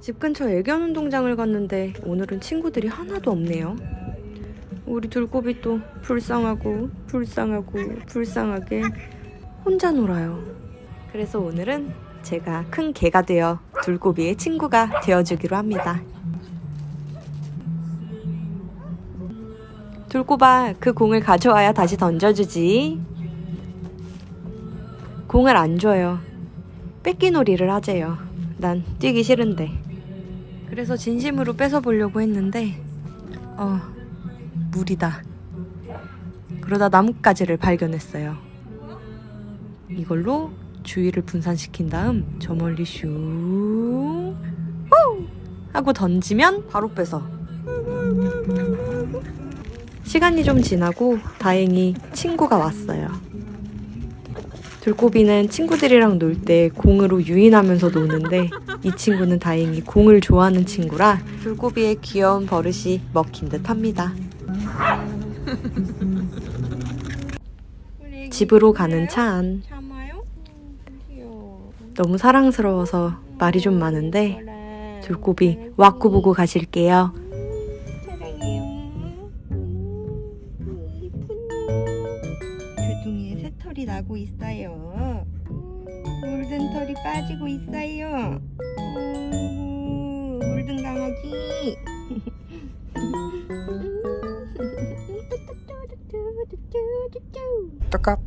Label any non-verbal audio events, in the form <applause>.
집 근처 애견 운동장을 갔는데 오늘은 친구들이 하나도 없네요. 우리 둘곱이 또 불쌍하고 불쌍하고 불쌍하게 혼자 놀아요. 그래서 오늘은 제가 큰 개가 되어 둘곱이의 친구가 되어주기로 합니다. 둘곱아, 그 공을 가져와야 다시 던져주지. 공을 안 줘요. 뺏기 놀이를 하재요. 난 뛰기 싫은데. 그래서 진심으로 뺏어보려고 했는데, 어, 무리다. 그러다 나뭇가지를 발견했어요. 이걸로 주위를 분산시킨 다음 저 멀리 슝 후! 하고 던지면 바로 뺏어. 시간이 좀 지나고 다행히 친구가 왔어요. 둘꼬비는 친구들이랑 놀 때 공으로 유인하면서 노는데 이 친구는 다행히 공을 좋아하는 친구라 둘꼬비의 귀여운 버릇이 먹힌 듯 합니다. 집으로 가는 차 안. 참아요? 귀여워. 너무 사랑스러워서 말이 좀 많은데 둘꼬비 왁구 보고 가실게요. 사랑해요. 새털이 나고 있어요. 물든 털이 빠지고 있어요. 음, 물든 강아지. <laughs> 떡값